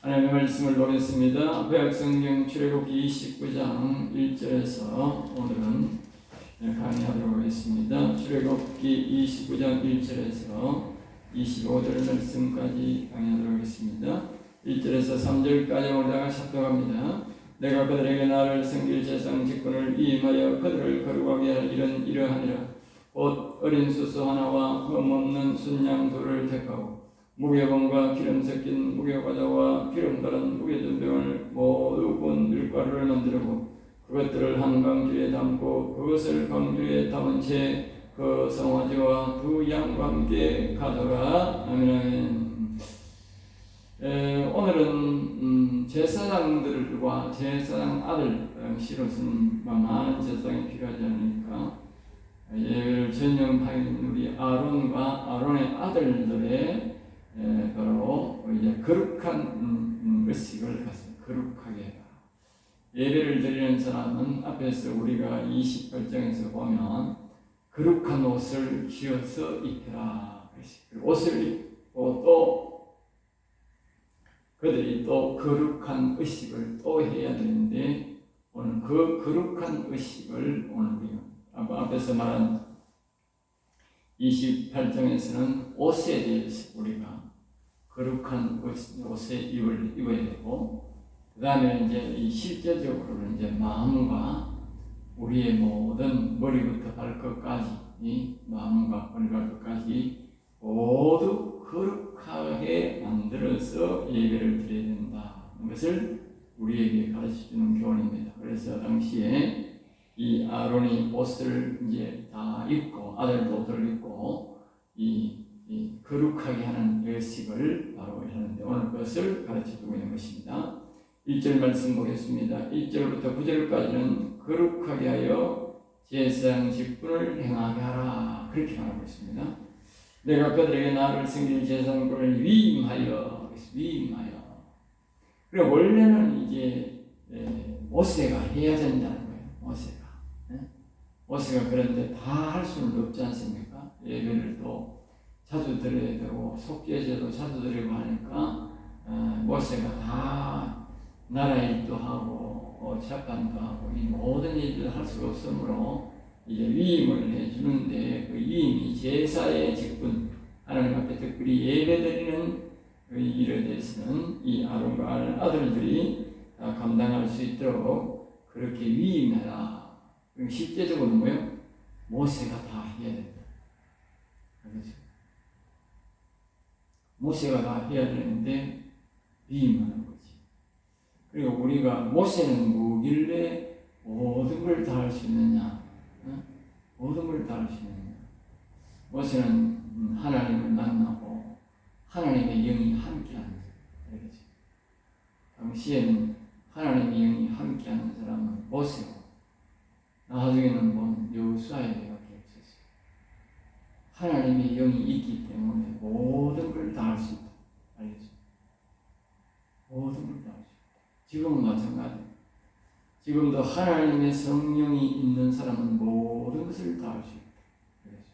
하나님의 말씀을 보겠습니다. 구약성경 출애굽기 29장 1절에서 오늘은 강의하도록 하겠습니다. 출애굽기 29장 1절에서 25절 말씀까지 강의하도록 하겠습니다. 1절에서 3절까지 올라가 합독합니다. 내가 그들에게 나를 섬길 제상 직분을 위임하여 그들을 거룩하게 할 일은 이러하니라. 곧 어린 수소 하나와 흠없는 순양 둘을 택하고 무교봉과 기름 섞인 무교과자와 기름 바른 무교전병을 모두 군 밀가루를 만들고 그것들을 한 강주에 담고 그것을 강주에 담은 채 그 성화지와 두 양과 함께 가져가. 아멘. 아멘 에, 오늘은 음, 제사장들과 제사장 아들 당시로서는 많은 제사장이 필요하지 않으니까 예배를 전념하는 우리 아론과 아론의 아들들의 에, 바로 이제 거룩한 음, 음, 의식을 가서 거룩하게 해라. 예배를 드리는 사람은 앞에서 우리가 28장에서 보면 거룩한 옷을 쥐어서 입혀라. 옷을 입고 또 그들이 또 거룩한 의식을 또 해야 되는데 오늘 그 거룩한 의식을 오늘 우리가 앞에서 말한 28장에서는 옷에 대해서 우리가 거룩한 옷 에 입을 입어야 되고 그 다음에 이제 이 실제적으로는 이제 마음과 우리의 모든 머리부터 발끝까지 이 마음과 발끝까지 모두 거룩하게 만들어서 예배를 드려야 된다. 이것을 우리에게 가르쳐주는 교훈입니다. 그래서 당시에 이 아론이 옷을 이제 다 입고 아들도 옷을 입고 이, 이 거룩하게 하는 의식을 바로 하는데 오늘 그것을 가르쳐주고 있는 것입니다. 1절 말씀 보겠습니다. 1절부터 9절까지는 거룩하게 하여 제사장 직분을 행하게 하라 그렇게 말하고 있습니다. 내가 그들에게 나를 섬길 제사장을 위임하여 위임하여 그래 원래는 이제 모세가 해야 된다는 거예요. 모세가 모세가 그런데 다 할 수는 없지 않습니까? 예배를 또 자주 드려야 되고 속죄제도 자주 드리고 하니까 모세가 다 나라 일도 하고 어, 재판도 하고 이 모든 일을 할 수가 없으므로 이제 위임을 해주는데 그 위임이 제사의 직분 하나님 앞에 특별히 예배드리는 그 일에 대해서는 이 아론과 아들들이 감당할 수 있도록 그렇게 위임해라. 실제적으로 뭐요? 모세가 다 해야 된다. 그렇죠? 모세가 다 해야 되는데 위임하는 거지. 그리고 우리가 모세는 뭐길래 모든 걸 다 할 수 있느냐? 어? 모든 걸 다 할 수 있느냐? 모세는 하나님을 만나고 하나님의 영이 함께하는. 그렇죠? 당시에는 하나님의 영이 함께하는 사람은 모세고 나중에는 본 여호수아에게 없었어요. 하나님의 영이 있기 때문에 모든 걸 다 할 수 있다. 알겠죠? 모든 걸 다 할 수 있다. 지금은 마찬가지. 지금도 하나님의 성령이 있는 사람은 모든 것을 다 할 수 있다. 그렇죠?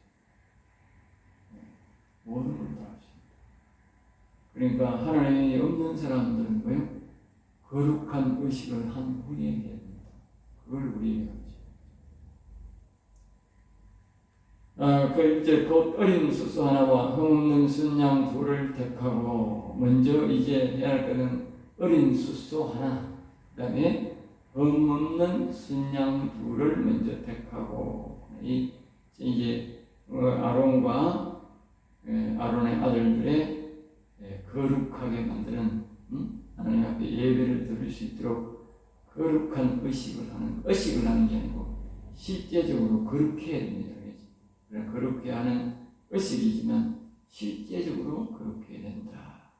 모든 걸 다 할 수 있다. 그러니까 하나님이 없는 사람들은 뭐요? 거룩한 의식을 한 후에 해야 된다. 그걸 우리에게 아, 그 이제 곧 어린 수수 하나와 흠없는 순양 둘을 택하고 먼저 이제 해야 할 것은 어린 수수 하나 그다음에 흠없는 순양 둘을 먼저 택하고 이 이제 아론과 아론의 아들들의 거룩하게 만드는 하나님 앞에 예배를 드릴 수 있도록 거룩한 의식을 하는 의식을 하는 게 아니고 실제적으로 그렇게 해야 됩니다. 그렇게 하는 의식이지만 실제적으로 그렇게 된다.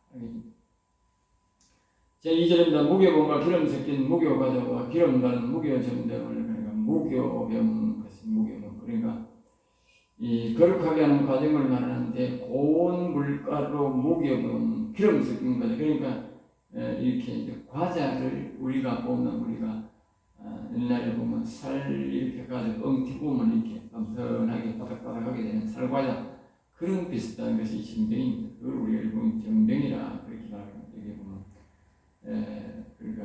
제2절입니다. 무교병과 기름 섞인 무교과자와 기름 바른 무교정병을 그러니까 무교병 것은 무교병 그러니까 이 거룩하게 하는 과정을 말하는데 고운 물가로 무교병 기름 섞인 과자 그러니까 이렇게 이제 과자를 우리가 보면 우리가 옛날에 보면 살 이렇게 가지고 엉티 보면 이렇게 엄선하게 바닥바닥하게 되는 살과자 그런 비슷한 것이 정병입니다. 그걸 우리가 일본 정병이라 그렇게 말합니다. 여기 보면 에, 그러니까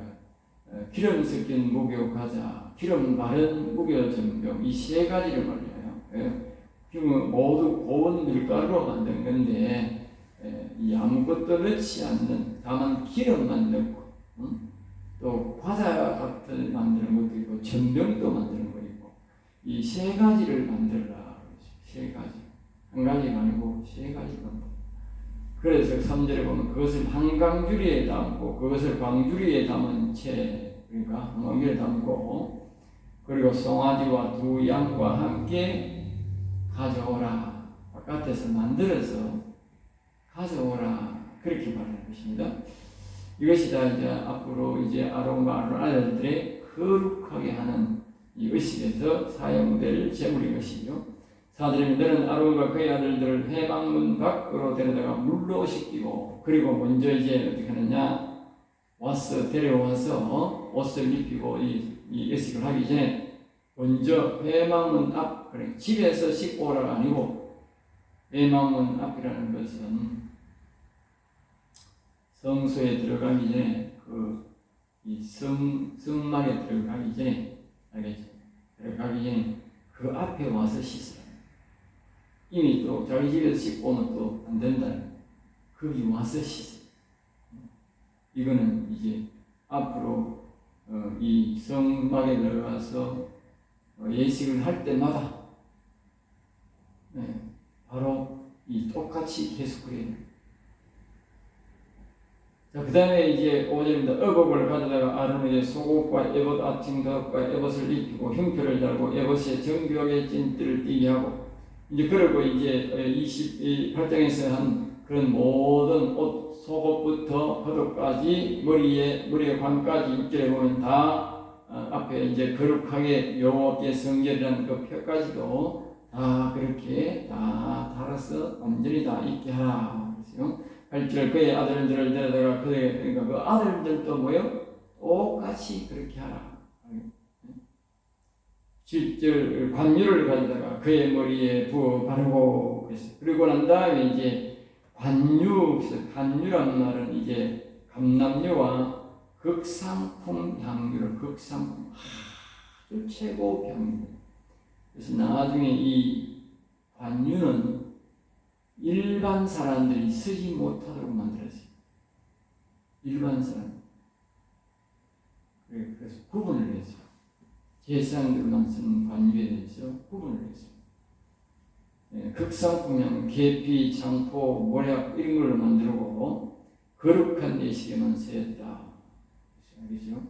에, 기름 섞인 과자, 기름 바른 무교 전병 이 세 가지를 말해요. 예. 기름은 모두 고운 밀가루로 만든 건데 에, 이 아무것도 넣지 않는 다만 기름만 넣고 응? 또 과자 같은 만드는 것도 있고 전병도 만드는 이 세 가지를 만들라 세 가지. 한 가지가 아니고 세 가지가 그래서 3절에 보면 그것을 한강주리에 담고 그것을 광주리에 담은 채 그러니까 한강주리에 담고 그리고 송아지와 두 양과 함께 가져오라. 바깥에서 만들어서 가져오라. 그렇게 말하는 것입니다. 이것이 다 이제 앞으로 이제 아론과 아론 아들들의 거룩하게 하는 이 의식에서 사용될 제물인 것이죠. 사들이 너는 아론과 그의 아들들을 해방문 밖으로 데려다가 물로 씻기고 그리고 먼저 이제 어떻게 하느냐 와서 데려와서 어? 옷을 입히고 이, 이 의식을 하기 전에 먼저 해방문 앞 그래 집에서 씻고 오라가 아니고 해방문 앞이라는 것은 성소에 들어가기 전에 그이성 성막에 들어가기 전에 알겠죠? 들어가기 전에 그 앞에 와서 씻으라. 이미 또 자기 집에서 씻고 오면 또 안 된다는 거기 와서 씻어. 이거는 이제 앞으로 어, 이 성막에 들어가서 어, 예식을 할 때마다 네, 바로 이 똑같이 계속 그래요. 자, 그 다음에 이제 5절입니다. 어복을 가져다가 아론에게 속옷과 에봇 아침덕과 에봇을 입히고 흉표를 달고 에봇의 정교하게 찐띠를 띠게 하고 이제 그러고 이제 28장에서 한 그런 모든 옷 속옷부터 겉옷까지 머리에 머리의 관까지 6절에 보면 다 어, 앞에 이제 거룩하게 여호와께 성결이라는 그 표까지도 다 그렇게 다 달아서 완전히 다 있게 하라. 그렇죠? 8절 그의 아들들을 데려다가 그의 그러니까 그 아들들도 뭐요? 똑같이 그렇게 하라. 7절 관유를 가져다가 그의 머리에 부어 바르고 그랬어요. 그리고 난 다음에 이제 관유, 관유란 말은 이제 감남유와 극상품 향유를 극상품 아주 최고 향유. 그래서 나중에 이 관유는 일반 사람들이 쓰지 못하도록 만들었어요. 일반 사람. 그래서 구분을 했어요. 제사장들만 쓰는 관유에 대해서 구분을 했어요. 예, 극상품형 계피, 장포, 모략 이런 걸로 만들고 거룩한 예식에만 쓰였다. 알겠죠?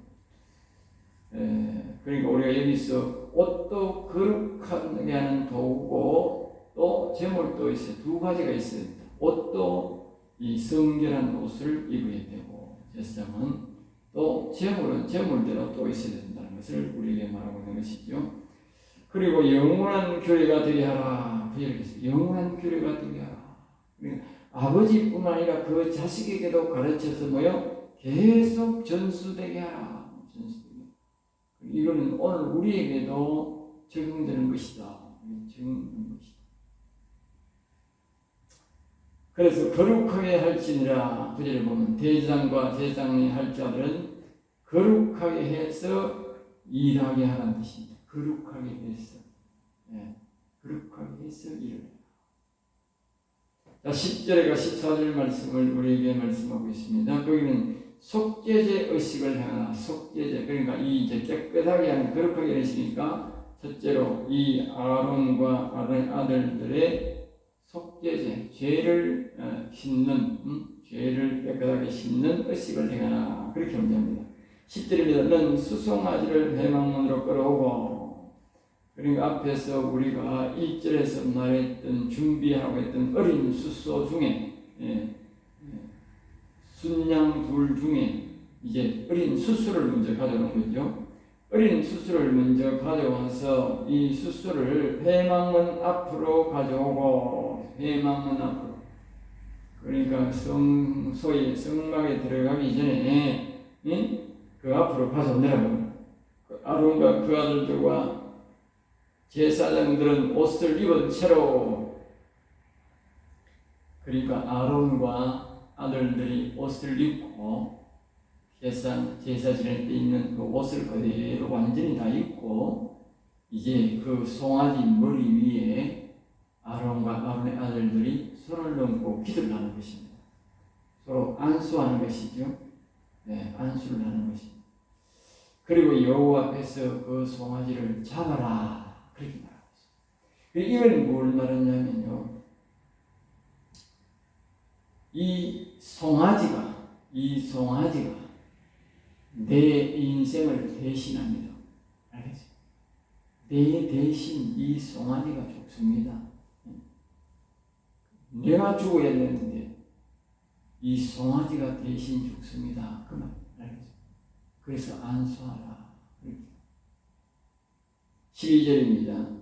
예, 그러니까 우리가 여기서 옷도 거룩하게 하는 도구고 또 제물도 있어요. 두 가지가 된다. 옷도 이 성결한 옷을 입어야 되고 제사장은 또 제물은 제물대로 또 있어야 된다는 것을 우리에게 말하고 있는 것이죠. 그리고 영원한 교회가 되게 하라. 부여했어요. 영원한 교회가 되게 하라. 그러니까 아버지뿐만 아니라 그 자식에게도 가르쳐서 뭐요? 계속 전수되게 하라. 전수되게. 이거는 오늘 우리에게도 적용되는 것이다. 적용되는 것이다. 그래서 거룩하게 할지니라 구절을 보면 대장과 제장이 할 자들은 거룩하게 해서 일하게 하라는 뜻입니다. 거룩하게 해서 예, 거룩하게 해서 일을 자 10절과 14절 말씀을 우리에게 말씀하고 있습니다. 거기는 속죄제 의식을 행하라. 속죄제 그러니까 이 이제 깨끗하게 하는 거룩하게 하시니까 첫째로 이 아론과 아론 아들들의 속죄제, 죄를 어, 씻는, 음? 죄를 깨끗하게 씻는 의식을 행하라. 그렇게 문제합니다. 10절입니다. 는 수송아지를 회망문으로 끌어오고, 그러니까 앞에서 우리가 1절에서 말했던, 준비하고 했던 어린 수소 중에, 예, 예, 순양 둘 중에 이제 어린 수수를 먼저 가져오는 거죠. 어린 수수를 먼저 가져와서 이 수수를 회망문 앞으로 가져오고 회망문 앞으로 그러니까 성 소위 성막에 들어가기 전에 예? 그 앞으로 가져오느라고 그 아론과 그 아들들과 제사장들은 옷을 입은 채로 그러니까 아론과 아들들이 옷을 입고 제사 제사 지낼 때 있는 그 옷을 그대로 완전히 다 입고 이제 그 송아지 머리 위에 아론과 아론의 아들들이 손을 얹고 기도를 하는 것입니다. 서로 안수하는 것이죠. 네, 안수를 하는 것입니다. 그리고 여호와 앞에서 그 송아지를 잡아라 그렇게 있습니다. 이걸 뭘 말하냐면요. 이 송아지가 이 송아지가 내 인생을 대신합니다. 알겠죠? 내 대신 이 송아지가 죽습니다. 내가 죽어야 되는데 이 송아지가 대신 죽습니다. 그만 알겠죠? 그래서 안수하라. 12절입니다.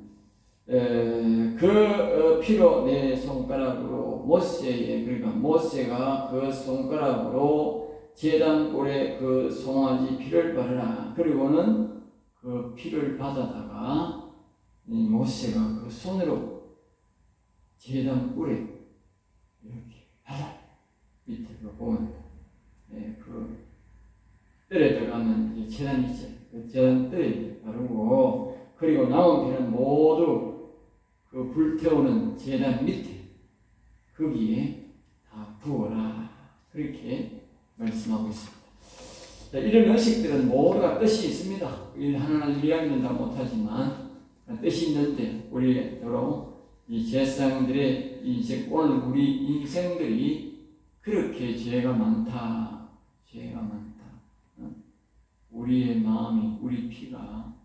그 어, 피로 내 손가락으로 모세의 그러니까 모세가 그 손가락으로 제단 꼴에 그 송아지 피를 바르라. 그리고는 그 피를 받아다가 모세가 그 손으로 제단 꼴에 이렇게 밑에 그 보면 네, 그 뜰에 들어가면 재단이 있죠. 그 재단 뜰에 바르고 그리고 남은 피는 모두 그 불태우는 재단 밑에 거기에 다 부어라 그렇게 말씀하고 있습니다. 자, 이런 의식들은 모두가 뜻이 있습니다. 하나하나 이야기는 다 못하지만 뜻이 있는데 우리도록 이 제사장들의 인생 오늘 우리 인생들이 그렇게 죄가 많다, 죄가 많다. 우리의 마음이 우리 피가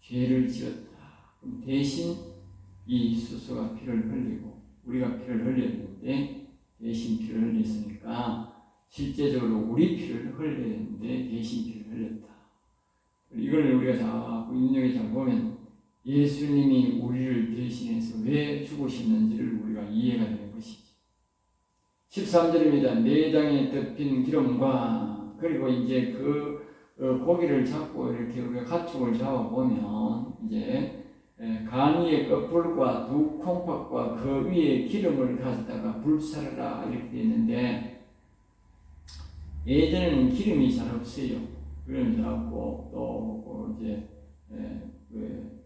죄를 지었다. 그럼 대신 이 수수가 피를 흘리고 우리가 피를 흘렸는데 대신 피를 흘렸으니까 실제적으로 우리 피를 흘렸는데 대신 피를 흘렸다. 이걸 우리가 자꾸 인용해 잘 보면 예수님이 우리를 대신해서 왜 죽으셨는지를 우리가 이해가 되는 것이지. 13절입니다. 내 장에 덮인 기름과 그리고 이제 그 고기를 잡고 이렇게 우리가 가축을 잡아보면 이제 간이의 끝불과 두 콩팥과 그 위에 기름을 가져다가 불사르라 이렇게 있는데 예전에는 기름이 잘 없어요. 기름이 잘 없고 또 이제 그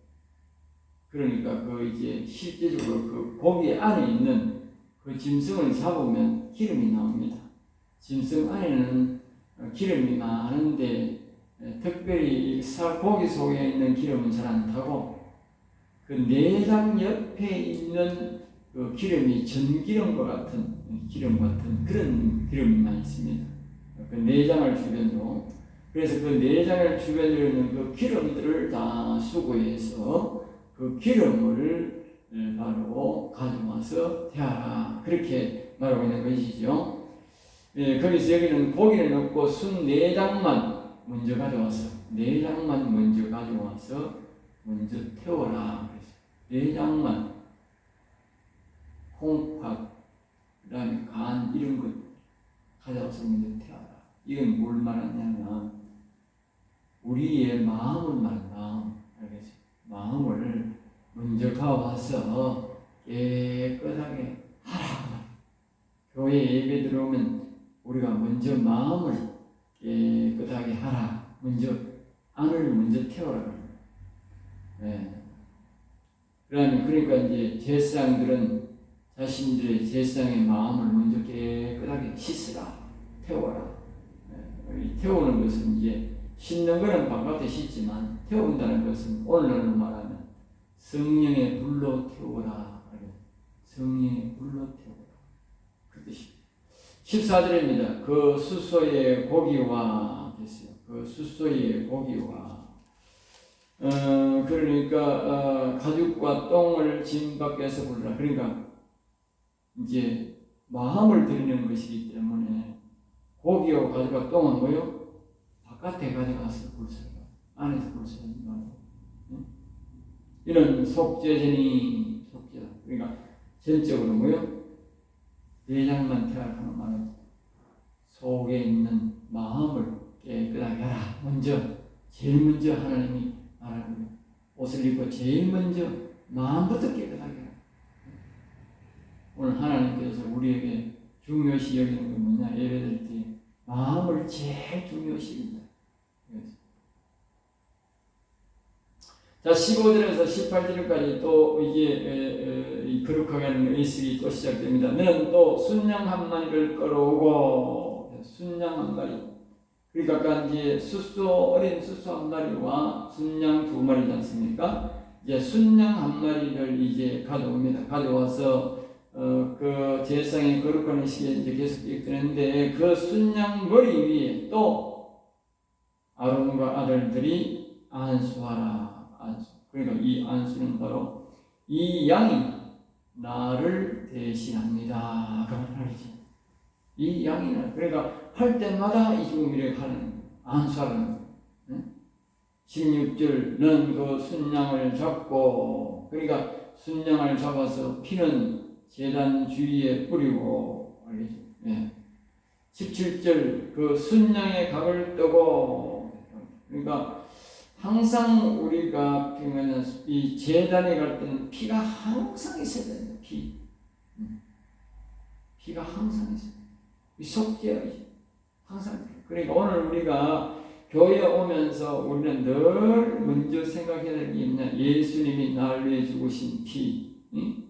그러니까 그 이제 실제적으로 그 고기 안에 있는 그 짐승을 잡으면 기름이 나옵니다. 짐승 안에는 기름이 많은데 특별히 고기 속에 있는 기름은 잘 안 타고 그 내장 옆에 있는 그 기름이 전기름과 같은 기름 같은 그런 기름만 있습니다. 그 내장을 주변으로 그래서 그 내장을 주변으로 있는 그 기름들을 다 수거해서 그 기름을 바로 가져와서 태하라 그렇게 말하고 있는 것이죠. 예, 거기서 여기는 고기를 넣고 순 내장만 먼저 가져와서 내장만 먼저 가져와서 먼저 태워라. 내장만 콩팥 그 다음에 간 이런 것 가져와서 먼저 태워라. 이건 뭘 말하냐면 우리의 마음을 말한다. 마음을 가와서 깨끗하게 하라. 교회 예배 들어오면 우리가 먼저 마음을 깨끗하게 하라. 먼저 안을 먼저 태워라. 네. 그러면 그러니까 이제 제사장들은 자신들의 제사장의 마음을 먼저 깨끗하게 씻으라, 태워라. 네. 태우는 것은 이제 씻는 것은 바깥에 씻지만 태운다는 것은 오늘날로 말하면 성령의 불로 태우라. 성령의 불로 태우라. 그 뜻이. 14절입니다. 그 수소의 고기와 됐어요. 그 수소의 고기와 어, 그러니까 어, 가죽과 똥을 짐 밖에서 불라. 그러니까 이제 마음을 드리는 것이기 때문에 고기와 가죽과 똥은 뭐요? 바깥에 가져가서 불사가 안에서 불사하지 말고 이런 속죄전이 속죄 그러니까 전적으로 뭐요? 내장만 태어나는 말은 속에 있는 마음을 깨끗하게 하라. 먼저, 제일 먼저 하나님이 말하는 옷을 입고 제일 먼저 마음부터 깨끗하게 하라. 오늘 하나님께서 우리에게 중요시 여기는 게 뭐냐? 예배될 때 마음을 제일 중요시합니다. 자, 15절에서 18절까지 또 이게 하는 의식이 또 시작됩니다. 너는 또 순양 한 마리를 끌어오고 순양 한 마리. 그러니까 이제 수소 어린 수소 한 마리와 순양 두 마리지 않습니까? 이제 순양 한 마리를 이제 가져옵니다. 가져와서 어, 그 제사장의 거룩한 시기에 이제 계속 기억되는데 그 순양 머리 위에 또 아론과 아들들이 안수하라 안수. 그러니까 이 안수는 바로 이 양이 나를 대신합니다. 이 양이 나 그러니까 할 때마다 이 죽음이를 하는 안수하는 거예요. 16절은 그 순양을 잡고 그러니까 순양을 잡아서 피는 재단 주위에 뿌리고 알겠죠? 예. 17절 그 순양의 각을 뜨고 그러니까 항상 우리가 보면은 이 재단에 갈 때는 피가 항상 있어야 된다. 피. 음. 피가 항상 있어야 돼. 이 속죄야. 항상. 그러니까 오늘 우리가 교회 오면서 우리는 늘 먼저 생각해야 될 게 있냐? 예수님이 나를 위해 죽으신 피. 응?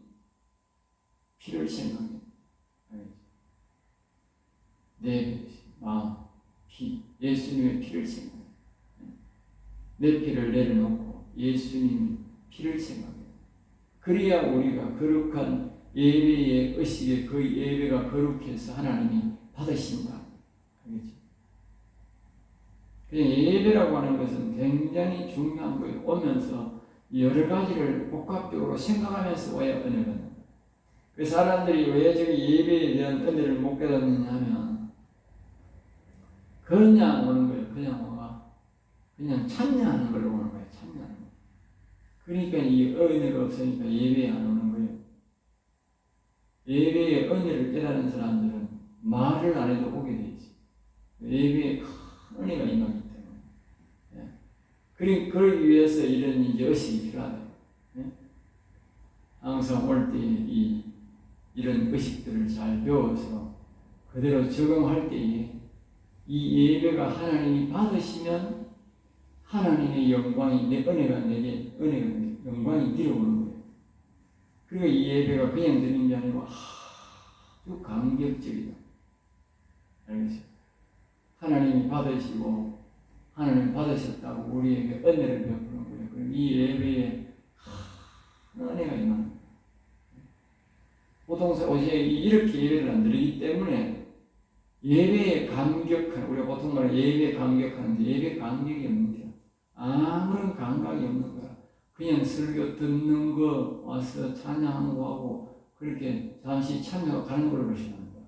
피를 생각해. 내 마음, 피, 예수님의 피를 생각해. 내 피를 내려놓고 예수님 피를 생각해. 그래야 우리가 거룩한 예배의 의식에 그 예배가 거룩해서 하나님이 받으신다. 그냥 예배라고 하는 것은 굉장히 중요한 거예요. 오면서 여러 가지를 복합적으로 생각하면서 와야 은혜가 그 사람들이 왜 저기 예배에 대한 은혜를 못 깨닫느냐 하면 그냥 오는 거예요. 그냥 그냥 찬양하는 걸로 오는 거예요. 찬양. 그러니까 이 은혜가 없으니까 예배에 안 오는 거예요. 예배의 은혜를 깨닫는 사람들은 말을 안 해도 오게 돼 있어. 예배에 큰 은혜가 임하기 때문에. 예. 그리, 그러기 위해서 이런 의식이 필요하다. 예? 항상 올 때 이 이런 의식들을 잘 배워서 그대로 적용할 때에 이 예배가 하나님이 받으시면 하나님의 영광이 내 은혜가 내게 은혜가 영광이 내려오는 거예요. 그리고 이 예배가 그냥 드리는 게 아니고 아주 감격적이다. 알겠어요? 하나님이 받으시고 하나님 받으셨다고 우리에게 은혜를 베푸는 거예요. 그럼 이 예배에 은혜가 임하는 보통 어제 이렇게 예배를 안 드리기 때문에 예배에 감격하는 우리가 보통 말하는 예배에 감격하는데 예배 감격이 없는. 아무런 감각이 없는 거야. 그냥 설교 듣는 거 와서 찬양하는 거 하고 그렇게 잠시 참여가는 걸로 보시는 거야.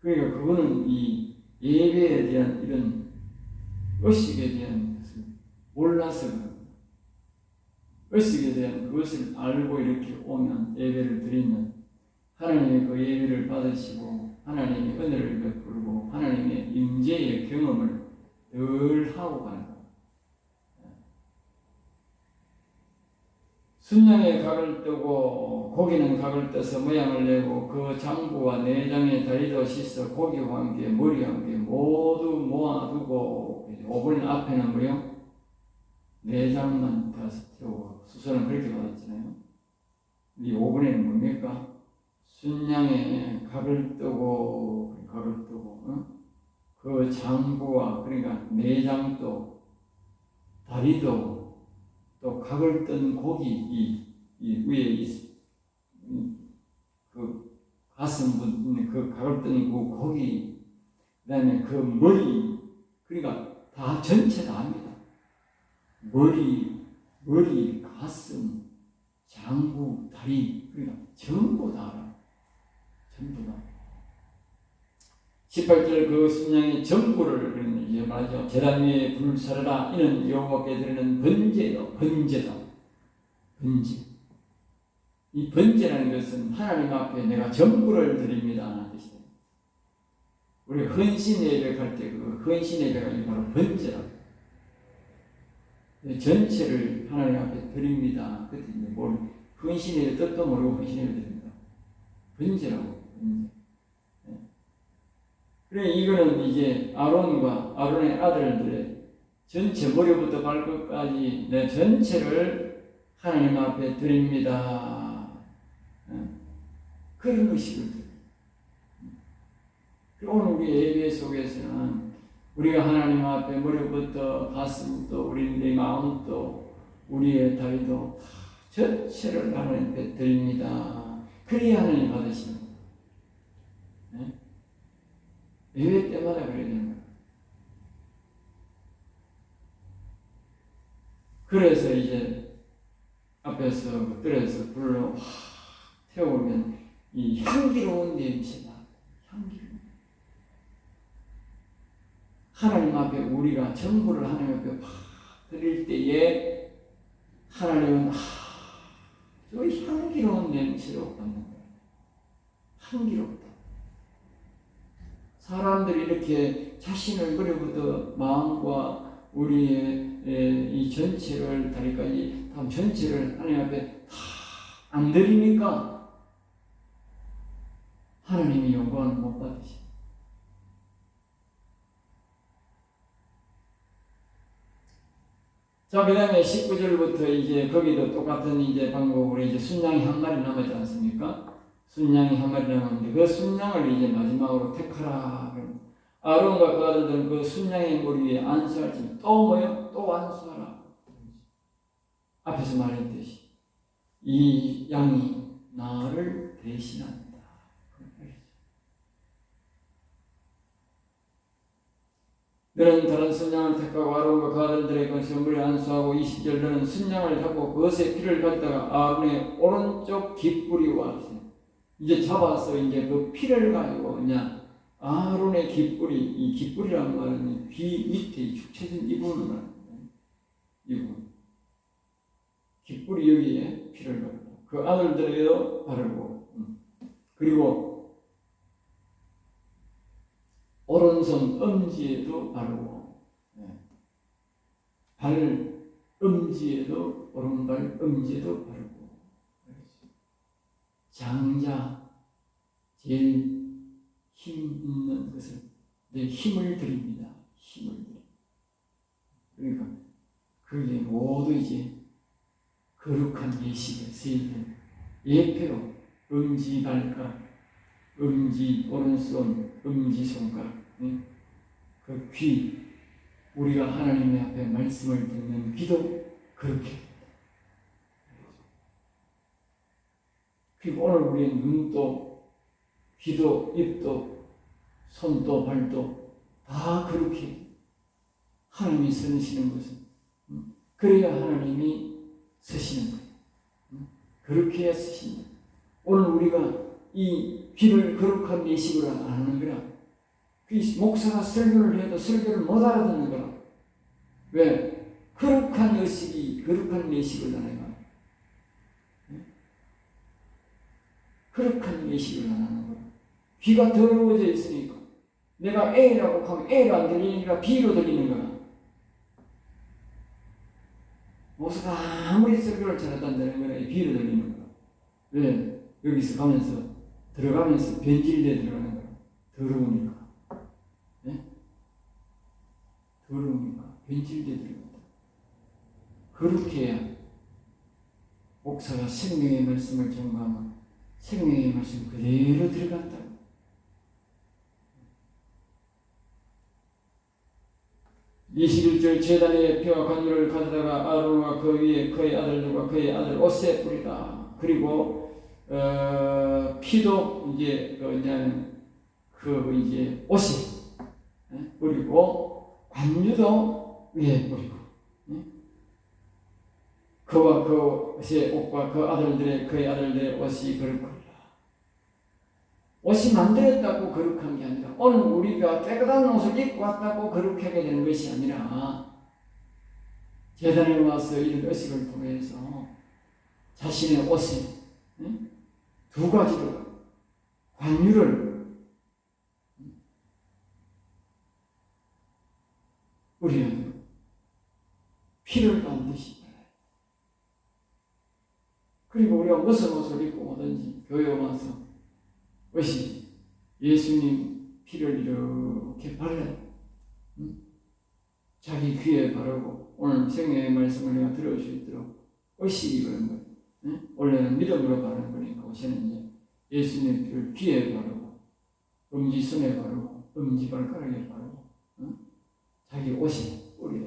그러니까 그거는 이 예배에 대한 이런 의식에 대한 것을 몰라서. 의식에 대한 그것을 알고 이렇게 오면 예배를 드리면 하나님의 그 예배를 받으시고 하나님의 은혜를 베풀고 하나님의 임재의 경험을 늘 하고 가는 거예요. 순양의 각을 뜨고 고기는 각을 떠서 모양을 내고 그 장부와 내장의 다리도 씻어 고기와 함께 머리와 함께 모두 모아두고 오븐 앞에는 뭐요? 내장만 다섯 태우고 수선은 그렇게 받았잖아요. 이 오븐에는 뭡니까? 순양의 각을 뜨고 각을 뜨고 어? 그 장부와 그러니까 내장도 다리도 또 각을 뜬 고기 이, 이 위에 이, 그 가슴 붙는 그 각을 뜬 그 고기 그다음에 그 머리 그러니까 다 전체 다 합니다. 머리 머리 가슴 장부 다리 그러니까 전부 다 알아. 전부 다. 18절 그 순양의 전부를 이제 말하죠. 재단 위에 불을 사르라 이는 여호와께 드리는 번제다. 번제다. 번제. 이 번제라는 것은 하나님 앞에 내가 전부를 드립니다. 우리 헌신 예배할 때 그 헌신 예배가 바로 번제라. 전체를 하나님 앞에 드립니다. 그때 뭘 헌신의 뜻도 모르고 헌신을 드립니다. 번제라고. 그래 이거는 이제 아론과 아론의 아들들의 전체 머리부터 발끝까지 내 전체를 하나님 앞에 드립니다. 어? 그런. 그리고 오늘 우리 예배 속에서는 우리가 하나님 앞에 머리부터 가슴도 우리 내 마음도 우리의 다리도 다 전체를 하나님 앞에 드립니다. 그래야 하나님 받으시는 거예요. 네? 예배 때마다 그래야 되는 거예요. 그래서 이제 앞에서 뜰에서 불러 확 태우면 이 향기로운 냄새가 향기로운 하나님 앞에 우리가 전부를 하나님 앞에 팍 드릴 때에 하나님은 하, 저 향기로운 냄새로 받는 거예요. 향기롭다. 사람들이 이렇게 자신을 그려부터 마음과 우리의 에, 이 전체를 다리까지 다음 전체를 하나님 앞에 다안 드리니까 하나님이 영광을 못 받으시. 자, 그 다음에 19절부터 이제 거기도 똑같은 이제 방법으로 이제 순양이 한 마리 남았지 않습니까? 순양이 한 마리 남았는데 그 순양을 이제 마지막으로 택하라. 아론과 그 아들들은 그 순양의 머리 위에 안수할지 또 뭐요? 또 안수하라. 앞에서 말했듯이 이 양이 나를 대신한다. 너는 다른 순양을 택하고 아론과 그 아들들의 것을 물에 안수하고 20절 너는 순양을 잡고 그것의 피를 가져다가 아론의 오른쪽 깃뿌리와 이제 잡아서 이제 그 피를 가지고 그냥 아론의 깃뿌리 이 깃뿌리라는 말은 귀 밑에 이 부분을 말합니다. 이 부분 깃뿌리 여기에 피를 바르고 그 아들들에도 바르고 음. 그리고 오른손 엄지에도 바르고 네. 발 엄지에도 오른발 엄지에도 바르고 장자 제일 힘 있는 것을 내 힘을 드립니다. 힘을 드립니다. 그러니까 그게 모두 이제 거룩한 예식의 세일 예표로 엄지 발가락 엄지 오른손, 엄지 손가락, 그 귀, 우리가 하나님의 앞에 말씀을 듣는 귀도 그렇게. 그리고 오늘 우리의 눈도, 귀도, 입도, 손도, 발도 다 그렇게 하나님이 쓰시는 것은 그래야 하나님이 쓰시는 거예요. 그렇게 해야 쓰신다. 오늘 우리가 이 귀를 거룩한 예식으로 안 하는 거라. 그 목사가 설교를 해도 설교를 못 알아듣는 거라. 왜? 거룩한 의식이 거룩한 예식을 하는 거야. 거룩한 예식을 하는. 귀가 더러워져 있으니까 내가 A라고 하면 A로 안 들리니까 B로 들리는 거야. 목사가 아무리 설교를 잘한다는 거야 B로 들리는 거야. 왜? 여기서 가면서 들어가면서 변질돼 들어가는 거야. 더러우니까. 네? 더러우니까. 변질돼 들어간다. 그렇게 해야 목사가 생명의 말씀을 전가하면 생명의 말씀 그대로 들어간다. 이십일절 재단의 피와 관유를 가져다가 아론과 그 위에 그의 아들들과 그의 아들 옷에 뿌리다. 그리고 어, 피도 이제 그냥 그 이제 옷이 뿌리고 관유도 위에 뿌리고 그와 그의 옷과 그 아들들의 그의 아들들의 옷이 그렇구나. 옷이 만들었다고 거룩한 게 아니라 오늘 우리가 깨끗한 옷을 입고 왔다고 거룩하게 되는 것이 아니라 재단에 와서 이런 의식을 통해서 자신의 옷을 두 가지로 관유를 우리는 피를 반드시 그리고 우리가 무슨 옷을 입고 오든지 교회 와서 것이 예수님 피를 이렇게 발라 응? 자기 귀에 바르고 오늘 생명의 말씀을 내가 들을 수 있도록 의식이 그런 거예요. 응? 원래는 믿음으로 바르는 거니까 옷에는 이제 예수님의 피를 귀에 바르고 엄지 손에 바르고 엄지 발가락에 바르고 응? 자기 옷에 뿌려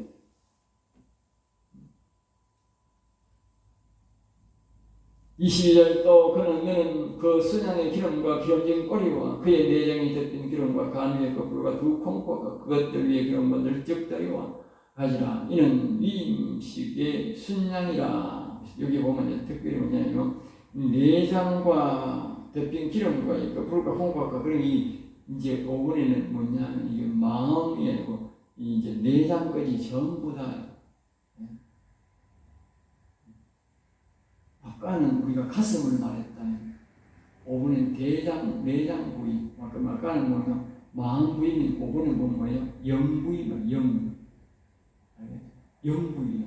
22절 또 그는 너는 그 순양의 기름과 기름진 꼬리와 그의 내장이 덮인 기름과 간 위의 거풀과 두 콩과 그것들 위에 기름과 늘적다리와 가지라. 이는 위임식의 순양이라. 여기 보면 특별히 뭐냐면 내장과 덮인 기름과 이 거풀과 콩과 그런 이 이제 오븐에는 뭐냐면 이게 마음이 아니고 이제 내장까지 전부 다 아까는 우리가 가슴을 말했다면 오븐은 대장, 내장 부위. 아까 아까는 뭐냐? 마음 부위는 오븐은 뭐 뭐예요? 영 부위만 영. 영부위야.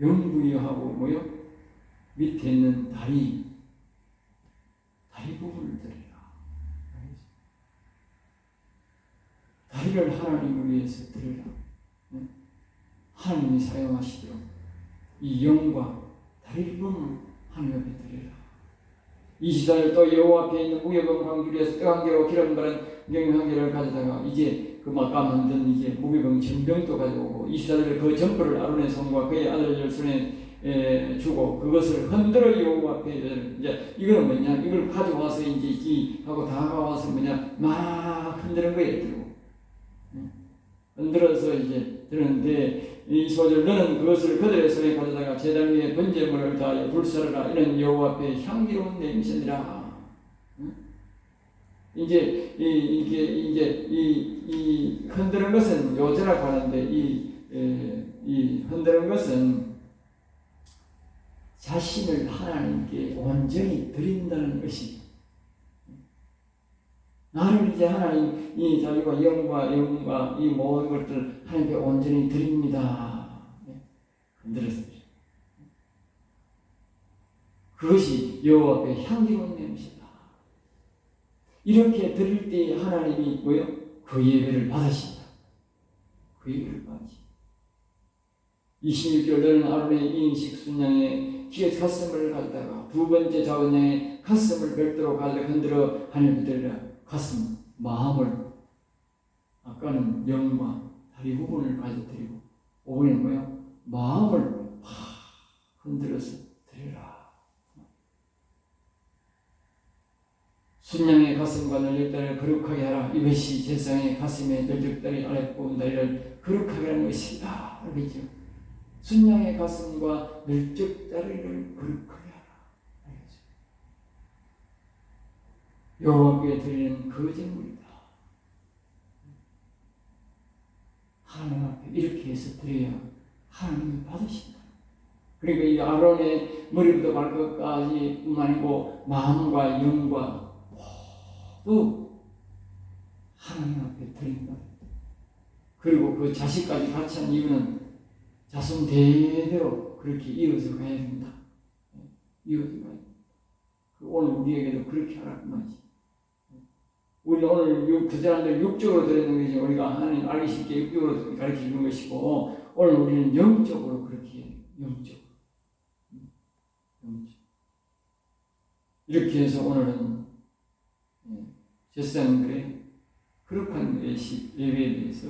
영부위하고 뭐요? 밑에 있는 다리. 다리 부분을 드리라. 다리를 하나님을 위해서 드리라. 하나님이 사용하시도록 이 영과 다리를 부분 하나님 앞에 드리라. 이 시간을 또 여호와 앞에 있는 무게봉 광주리에서 뜨거운 개로 기름 바른 명한 개를 가져다가 이제 그 막가 만든 이제 무게봉 전병도 가져오고 이 시간을 그 전부를 아론의 손과 그의 아들들 손에 에, 주고 그것을 흔들어 여호와 앞에 이제 이거는 뭐냐? 이걸 가져와서 이제 이 하고 다가와서 뭐냐? 막 흔드는 거예요 들고 흔들어서 이제 드는데 이 소절 너는 그것을 그들의 손에 가져다가 제단 위에 번제물을 다하여 불사르라 이는 여호와 앞에 향기로운 냄새니라 응? 이제 이, 이게 이제 이, 이 흔드는 것은 요제라고 하는데 이, 에, 이 흔드는 것은 자신을 하나님께 온전히 드린다는 것이 나를 이제 하나님 이 자기와 영과 영과 이 모든 것들 하나님께 온전히 드립니다. 네. 흔들었어요. 그것이 여호와 앞에 향기로운 냄새다. 이렇게 드릴 때 하나님이 뭐요? 그 예배를 받으신다. 그 예배를 받으신다. 26개월 너는 아론의 이인식 순양의 귀에 가슴을 갖다가 두 번째 작은 양의 가슴을 별도로 가져 흔들어 하나님 드리라. 가슴, 마음을 아까는 영과 다리 부분을 가져드리고 오번에는 뭐야? 마음을 팍 흔들어서 드리라. 순양의 가슴과 널적다리를 거룩하게 하라. 이것이 세상의 가슴에 널적다리 아래 부분 다리를 거룩하게 하는 것이다. 알겠죠? 순양의 가슴과 널적다리를 거룩하게 여호와께 드리는 그 제물이다. 하나님 앞에 이렇게 해서 드려야 하나님이 받으신다. 그러니까 이 아론의 머리부터 발끝까지 뿐만 아니고 마음과 영과 모두 하나님 앞에 드린다. 그리고 그 자식까지 같이 한 이유는 자손 대대로 그렇게 이어져 가야 된다. 이어져 가야 된다. 오늘 우리에게도 그렇게 하라고 말이지. 우리 오늘 육, 그 사람들 육적으로 들었는 것이 우리가 하나님 알기 쉽게 육적으로 가르쳐 주는 것이고 오늘 우리는 영적으로 그렇게 해요. 영적으로. 영적. 이렇게 해서 오늘은 제사장들의 거룩한 예식, 예배에 대해서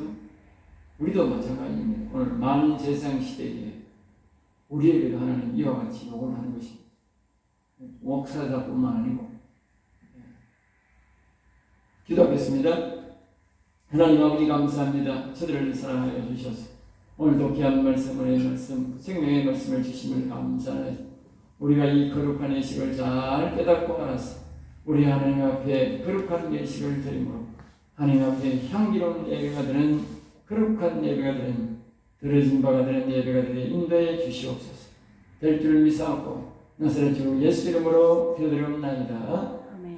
우리도 마찬가지입니다. 오늘 만 제사장 시대에 우리에게도 하나님 이와 같이 요구를 하는 것입니다. 목사자뿐만 아니고 기도하겠습니다. 하나님 아버지 감사합니다. 저들을 사랑하여 주셔서 오늘도 귀한 말씀을 말씀 생명의 말씀을 주심을 감사하여 우리가 이 거룩한 예식을 잘 깨닫고 알아서 우리 하나님 앞에 거룩한 예식을 드림으로 하나님 앞에 향기로운 예배가 되는 거룩한 예배가 되는 들어진 바가 되는 예배가 되는 인도해 주시옵소서 될 줄 믿사옵고 나사렛 주 예수 이름으로 기도드리옵나이다. 아멘.